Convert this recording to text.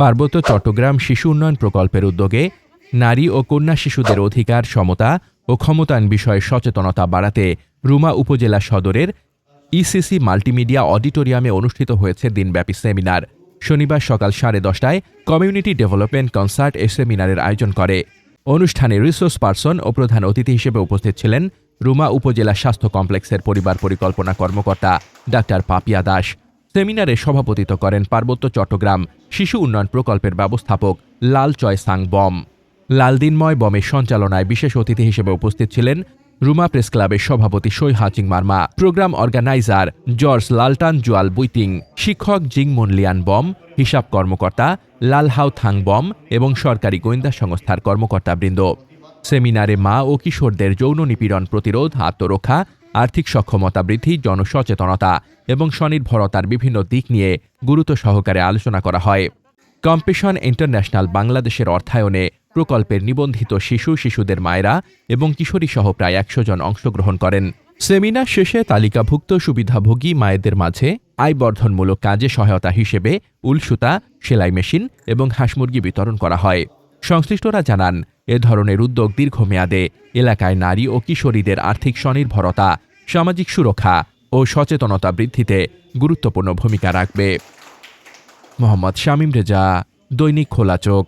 পার্বত্য চট্টগ্রাম শিশু উন্নয়ন প্রকল্পের উদ্যোগে নারী ও কন্যা শিশুদের অধিকার, সমতা ও ক্ষমতায়ন বিষয়ে সচেতনতা বাড়াতে রুমা উপজেলা সদরের ইসিসি মাল্টিমিডিয়া অডিটোরিয়ামে অনুষ্ঠিত হয়েছে দিনব্যাপী সেমিনার। শনিবার সকাল সাড়ে দশটায় কমিউনিটি ডেভেলপমেন্ট কনসার্ট এ সেমিনারের আয়োজন করে। অনুষ্ঠানে রিসোর্স পার্সন ও প্রধান অতিথি হিসেবে উপস্থিত ছিলেন রুমা উপজেলা স্বাস্থ্য কমপ্লেক্সের পরিবার পরিকল্পনা কর্মকর্তা ডাক্তার পাপিয়া দাস। সেমিনারে সভাপতিত্ব করেন পার্বত্য চট্টগ্রাম শিশু উন্নয়ন প্রকল্পের ব্যবস্থাপক লাল চয় সাং বম লালদিনময় বমের সঞ্চালনায় বিশেষ অতিথি হিসেবে উপস্থিত ছিলেন রুমা প্রেস ক্লাবের সভাপতি Sai Haching Marma, programme organiser George Laltan Juyal Buiting, শিক্ষক জিং মুনলিয়ান বম, হিসাব কর্মকর্তা লালহাও থাং বম এবং সরকারি গোয়েন্দা সংস্থার কর্মকর্তাবৃন্দ। সেমিনারে মা ও কিশোরদের যৌন নিপীড়ন প্রতিরোধ, আত্মরক্ষা আর্থিক সক্ষমতা বৃদ্ধি, জনসচেতনতা এবং স্বনির্ভরতার বিভিন্ন দিক নিয়ে গুরুত্ব সহকারে আলোচনা করা হয়। কম্পেশন ইন্টারন্যাশনাল বাংলাদেশের অর্থায়নে প্রকল্পের নিবন্ধিত শিশু, শিশুদের মায়েরা এবং কিশোরী সহ প্রায় একশো জন অংশগ্রহণ করেন। সেমিনার শেষে তালিকাভুক্ত সুবিধাভোগী মায়েদের মাঝে আয়বর্ধনমূলক কাজে সহায়তা হিসেবে উলসুতা, সেলাই মেশিন এবং হাঁসমুরগি বিতরণ করা হয়। সংশ্লিষ্টরা জানান, এ ধরনের উদ্যোগ দীর্ঘমেয়াদে এলাকায় নারী ও কিশোরীদের আর্থিক স্বনির্ভরতা সামাজিক সুরক্ষা ও সচেতনতা বৃদ্ধিতে গুরুত্বপূর্ণ ভূমিকা রাখবে। মোহাম্মদ শামীম রেজা দৈনিক খোলা চোখ।